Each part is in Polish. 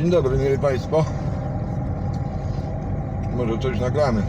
Dzień dobry, mieli Państwo. Może coś nagramy.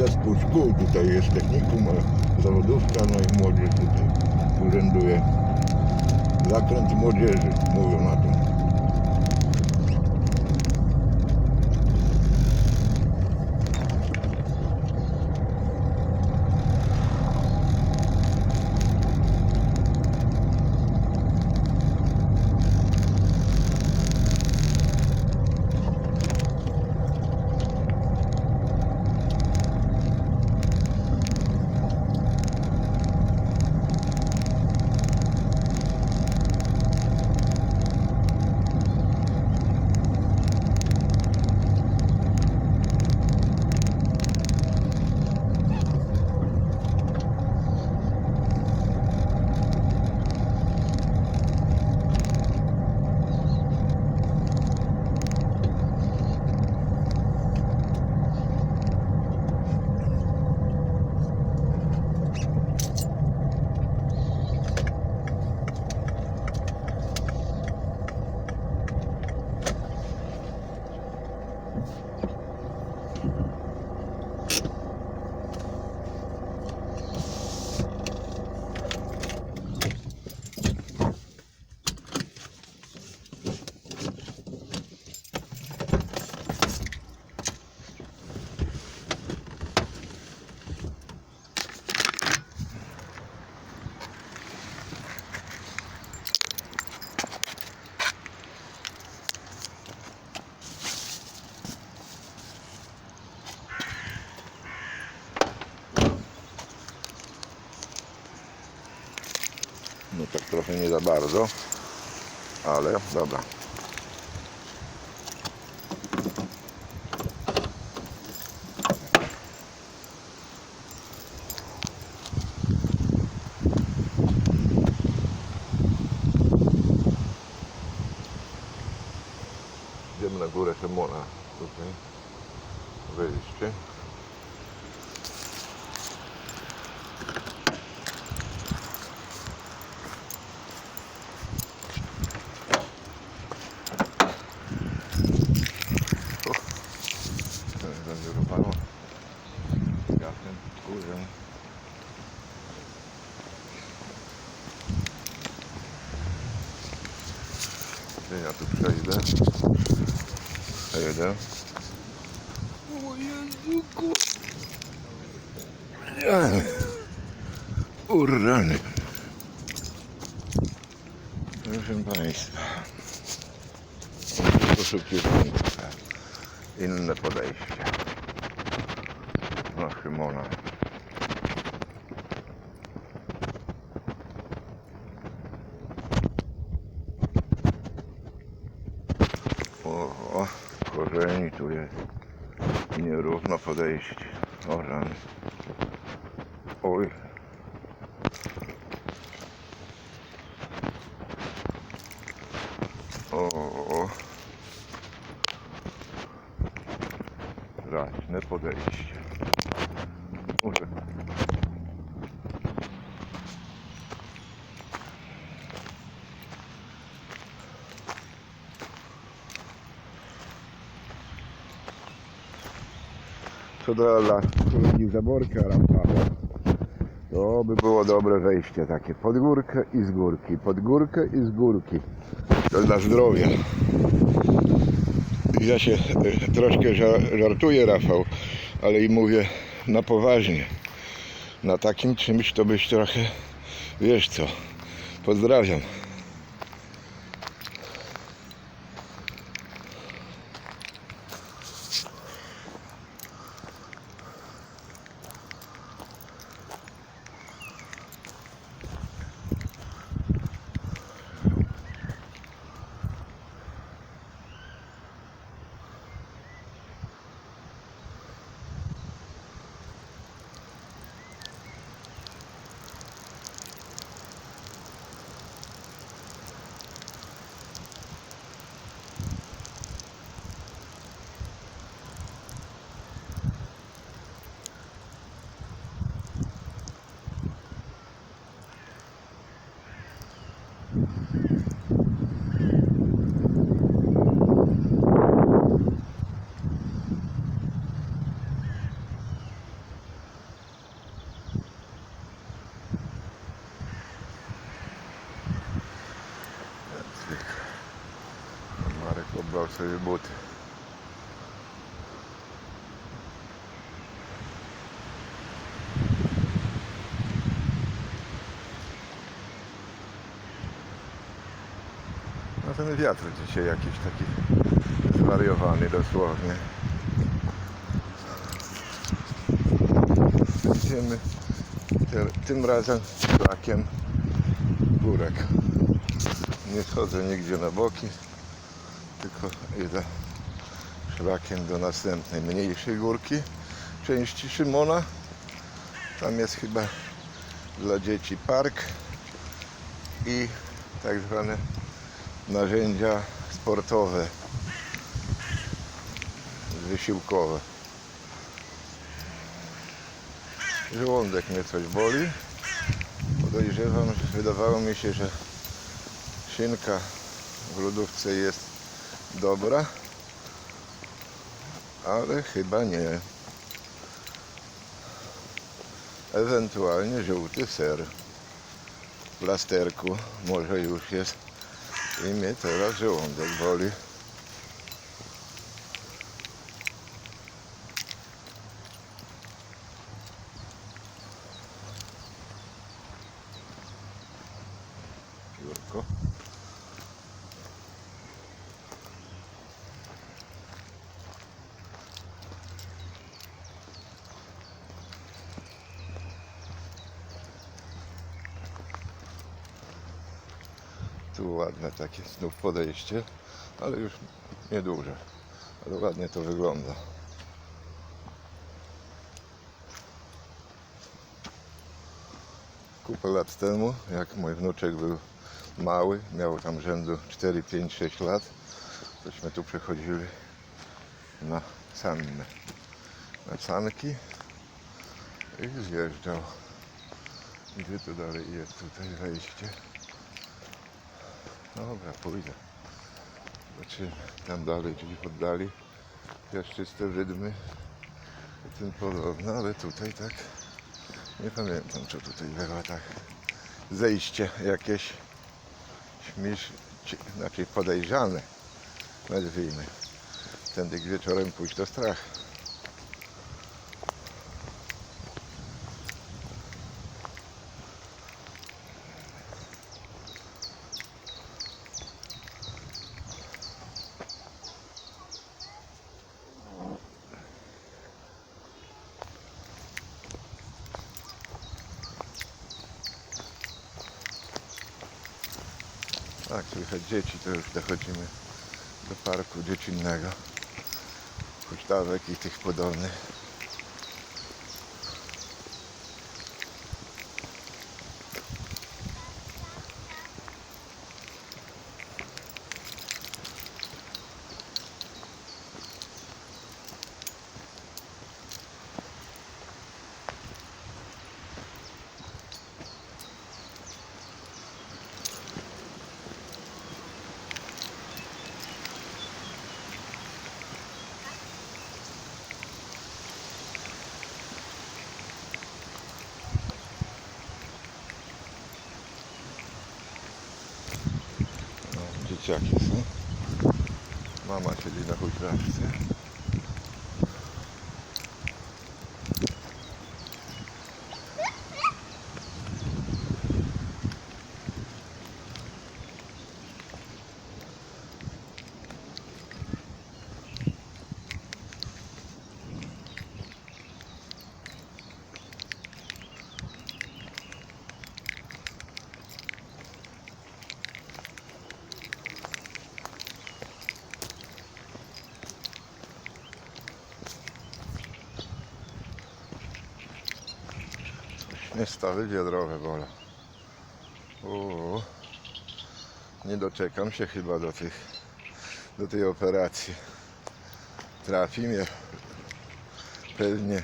Zespół szkół tutaj jest technikum, a zawodówka, no i młodzież tutaj urzęduje. Zakręt młodzieży, mówią na tym. No tak trochę nie za bardzo, ale dobra. Idziemy na górę Szymona. Tutaj wejście. Będzie rupało. Jasnym kurzem. Ja tu przejdę. Przejdę. O Jezuku. Urany. Proszę Państwa. Szybciej inne podejście. No Szymona. O, o, korzeni tu jest. Nierówno podejście. O rany. Oj. O. Raźne podejście. Dla kolegi Zaborka Rafała. To by było dobre wejście takie. Pod górkę i z górki. Pod górkę i z górki. To dla zdrowia. Ja się e, troszkę ża- żartuję, Rafał, ale i mówię na poważnie. Na takim czymś to byś trochę, wiesz co, pozdrawiam. Марик обрався від ten wiatr dzisiaj jakiś taki zwariowany dosłownie. Idziemy tym razem szlakiem górek. Nie schodzę nigdzie na boki, tylko idę szlakiem do następnej, mniejszej górki części Szymona. Tam jest chyba dla dzieci park i tak zwane narzędzia sportowe, wysiłkowe. Żołądek mnie coś boli. Podejrzewam, że wydawało mi się, że szynka w lodówce jest dobra, ale chyba nie. Ewentualnie żółty ser w plasterku może już jest i mnie teraz żołądek boli. Tu ładne takie znów podejście, ale już nieduże. Ale ładnie to wygląda. Kupę lat temu, jak mój wnuczek był mały, miał tam rzędu 4, 5, 6 lat, tośmy tu przychodzili na sannę, na sanki i zjeżdżał. Gdzie tu dalej jest tutaj wejście? Dobra, pójdę. Zobaczymy. Tam dalej, w oddali. Piaszczyste wydmy i tym podobne, ale tutaj tak nie pamiętam, co tutaj było tak. Zejście jakieś śmiesz, ci- znaczy podejrzane, nazwijmy. Tędy wieczorem pójść to strach. Tak, słychać dzieci, to już dochodzimy do parku dziecinnego. Huśtawek i tych podobnych. dzieciaki są. Mama siedzi na huśtawce. Stawy biodrowe bolą. Uuu. Nie doczekam się chyba do tych do tej operacji. Trafi mnie pewnie.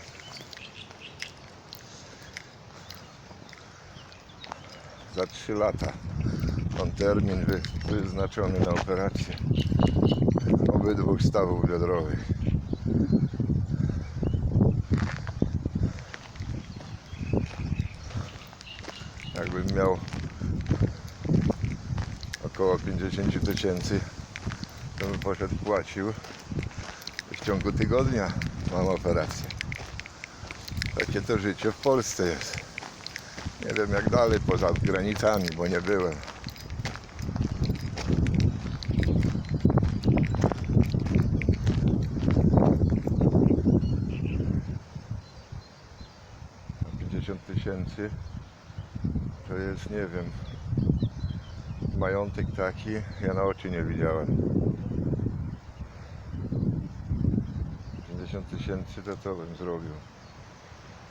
Za 3 lata mam termin wy, wyznaczony na operację obydwu stawów biodrowych. Miał około 50 tysięcy, to bym poszedł płacił. W ciągu tygodnia mam operację. Takie to życie w Polsce jest. Nie wiem jak dalej poza granicami, bo nie byłem. A 50 tysięcy to jest, nie wiem, majątek taki, ja na oczy nie widziałem. 50 tysięcy to co bym zrobił?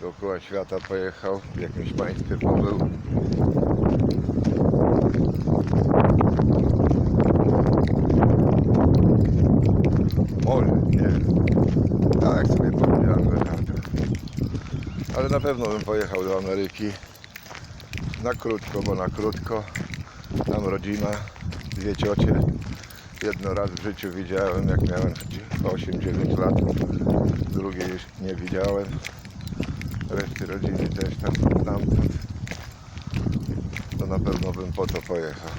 Dookoła świata pojechał, w jakimś państwie pobył. Może, nie. Tak sobie powiedziałem, że tak. Ale na pewno bym pojechał do Ameryki. Na krótko, bo na krótko. Tam rodzina, dwie ciocie. Jedno raz w życiu widziałem, jak miałem 8-9 lat. Drugiej już nie widziałem. Reszty rodziny też tam stamtąd. To na pewno bym po to pojechał.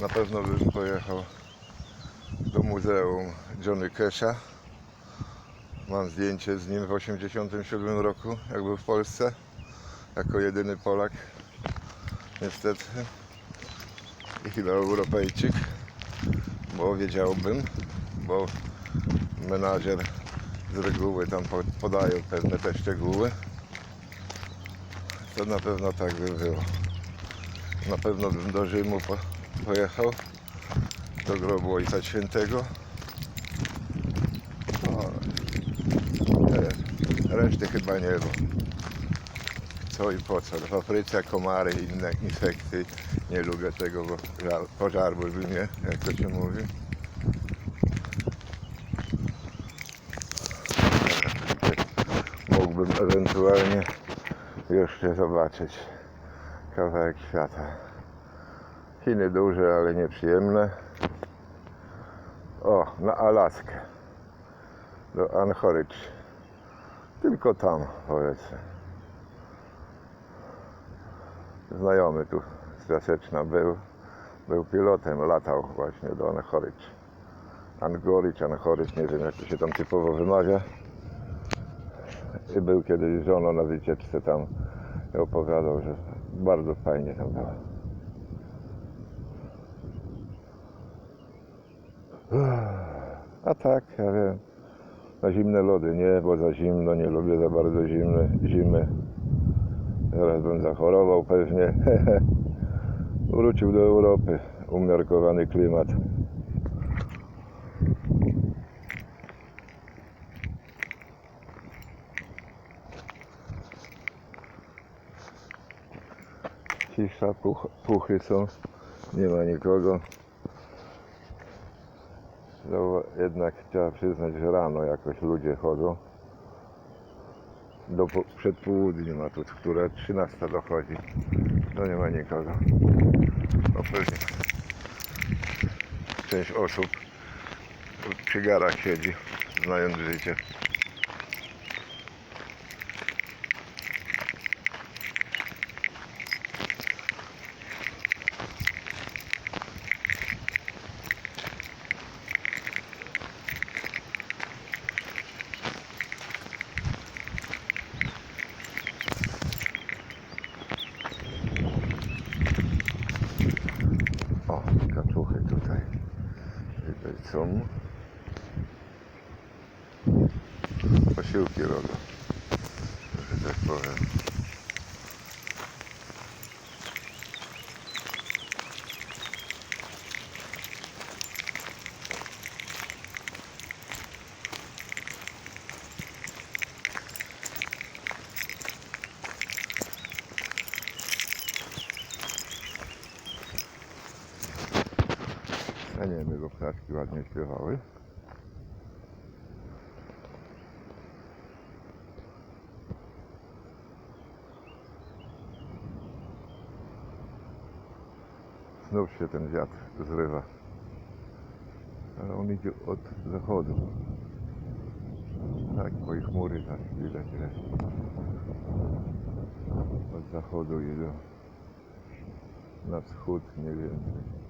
Na pewno bym pojechał do muzeum Johnny Casha. Mam zdjęcie z nim w 1987 roku, jak był w Polsce, jako jedyny Polak, niestety. I chyba Europejczyk, bo wiedziałbym, bo menadżer z reguły tam po- podają pewne te szczegóły. To na pewno tak by było. Na pewno bym do Rzymu po, pojechał, do grobu Ojca Świętego. Reszty chyba nie było. Co i po co? Papryka, komary i inne insekty. Nie lubię tego, bo żar, pożarłyby mnie, jak to się mówi. Mógłbym ewentualnie jeszcze zobaczyć kawałek świata. Chiny duże, ale nieprzyjemne. O, na Alaskę. Do Anchorage. Tylko tam, powiedzmy. Znajomy tu z był. Był pilotem, latał właśnie do Anchorage. Anchorage, Anchorage, nie wiem jak to się tam typowo wymawia. I był kiedyś żoną na wycieczce tam i opowiadał, że bardzo fajnie tam było. A tak, ja wiem. Na zimne lody nie, bo za zimno, nie lubię za bardzo zimne, zimy. Zaraz bym zachorował pewnie. Wrócił do Europy. Umiarkowany klimat. Cisza, puch, puchy są. Nie ma nikogo. No, jednak trzeba przyznać, że rano jakoś ludzie chodzą. Do przed południem, a tu które 13 dochodzi. To nie ma nikogo. No pewnie. Część osób przy garach siedzi, znając życie. Posiłki robią, że tak powiem. Staniemy, bo ptaszki ładnie śpiewały. Znów się ten wiatr zrywa. Ale on idzie od zachodu. Tak, bo i chmury za chwilę tyle. Od zachodu idą. Na wschód mniej więcej.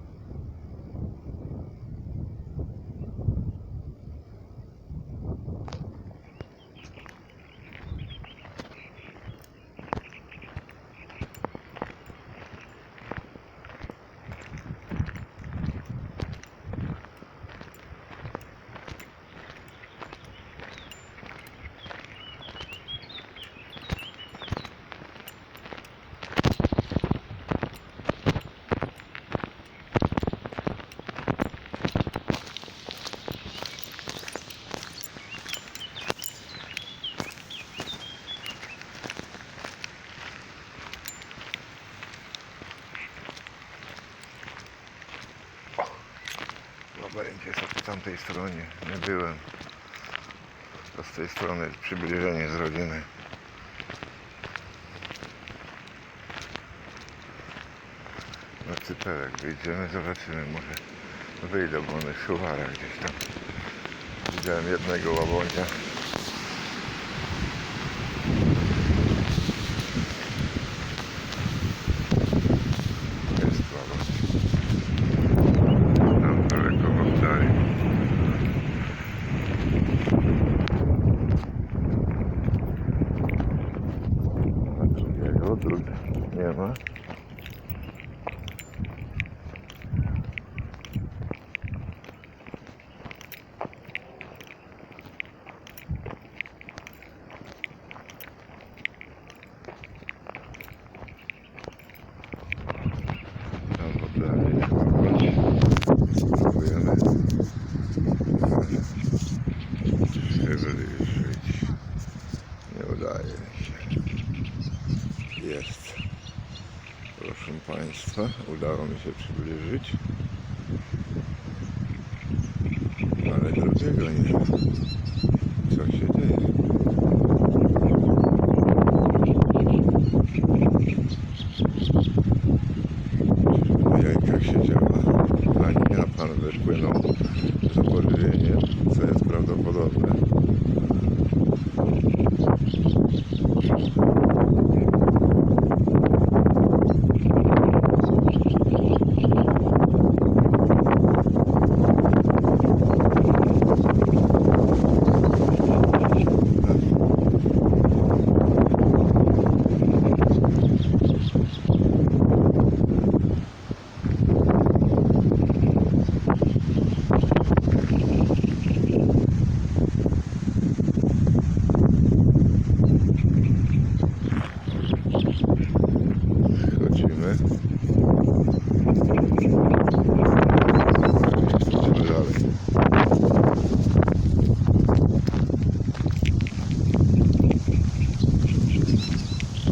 Tamtej stronie nie byłem. To z tej strony przybliżenie z rodziny. Na cyperek wyjdziemy, zobaczymy może wyjdą, bo one w gdzieś tam. Widziałem jednego łabonia. Jest łaboń. Tam daleko w oddali. A drugiego, drugi nie ma. Tam w oddali łaboń. Spróbujemy. Przybliżyć. Nie udaje mi się. Jest. Proszę Państwa, udało mi się przybliżyć. Ale drugiego nie ma. Co się dzieje? W jajkach siedziała. Ani a pan wypłynął za podwiezienie, co jest prawdopodobne. Chodzimy. Idziemy dalej.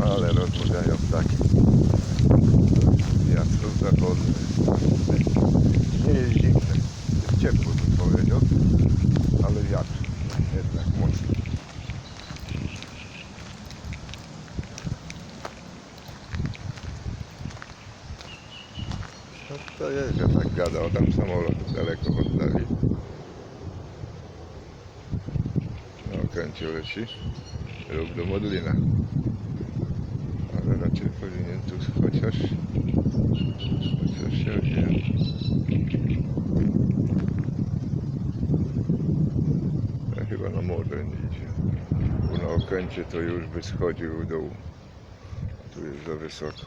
Ale rozmawiają ptaki. Wiatr zachodny. Nie jest zimny. Jest ciepło bym powiedział. Ale wiatr jednak mocny. No to jest, że tak gada, o tam samolot daleko w oddali. Na leci lub do Modlina. Ale raczej powinien tu chociaż chociaż się. Ja chyba na nie idzie. Bo na okręcie to już by schodził w dół. A tu jest za wysoko.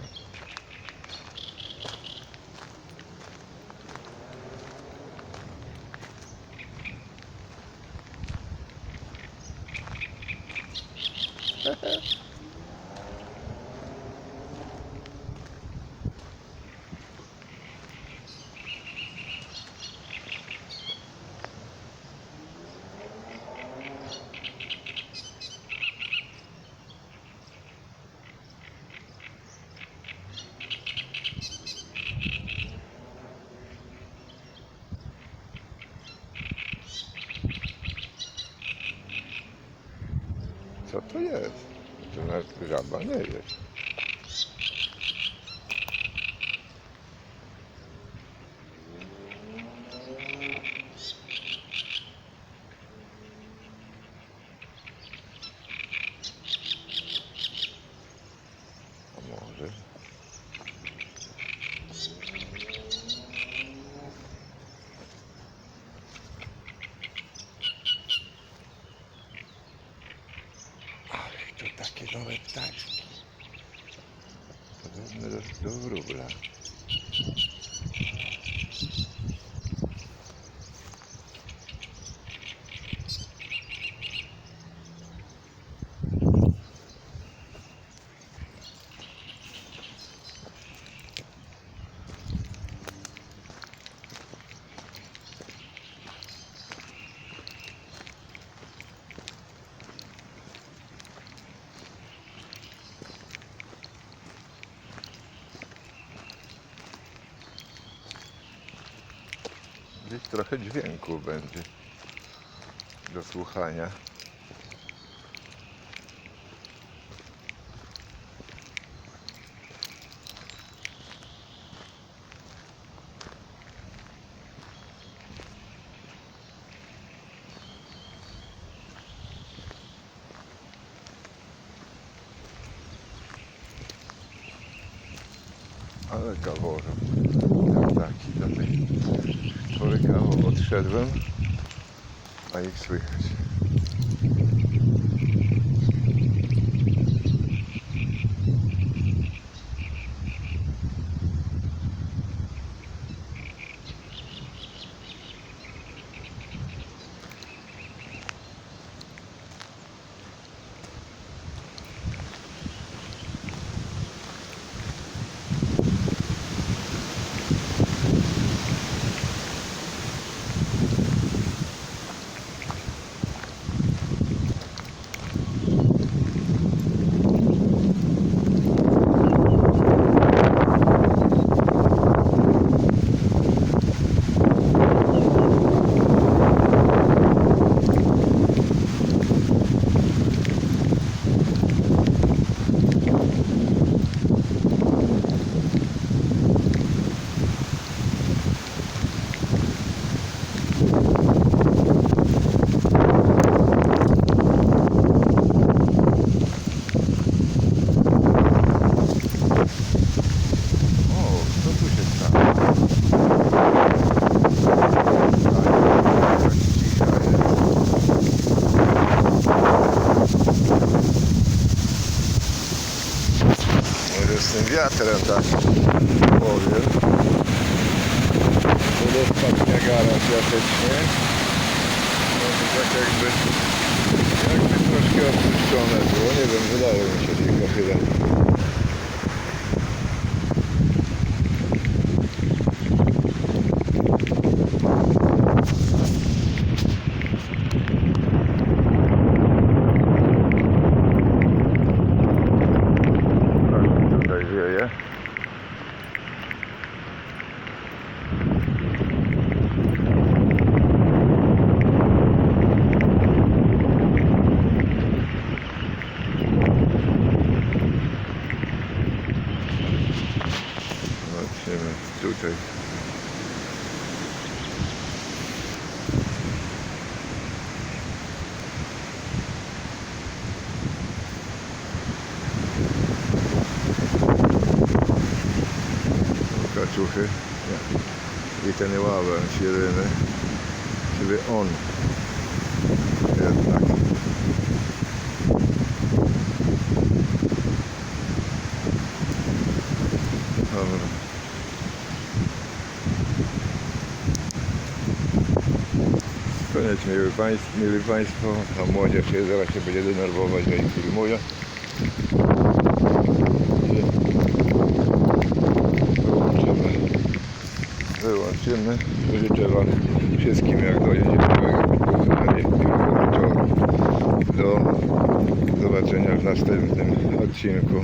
Co to jest? To nawet żaba nie wie. A może? Ale to takie nowe ptaczki. Podobne do, do wróbla. Gdzieś trochę dźwięku będzie do słuchania. Ale kaworze. Taki do tej kawał odszedłem, a ich słychać. O, co tu się stało? Jak cicha jest. Może z tym wiatrem tak powiem. Tyle spadnia gara wiatecznie. Może tak jakby, jakby troszkę opuszczone było. Nie wiem, wydaje mi się tylko chwilę. Tak, tutaj wieje. Zobaczymy tutaj. Kaczuchy i ten łabędź jedyny, czyli on jednak. Dobra. Koniecznie Miły państw, mili Państwo, a młodzież się zaraz się będzie denerwować, że ich filmuję. Wyłączymy. Życzę Wam wszystkim jak dojedzie miłego miłego wieczoru. Do zobaczenia w następnym odcinku.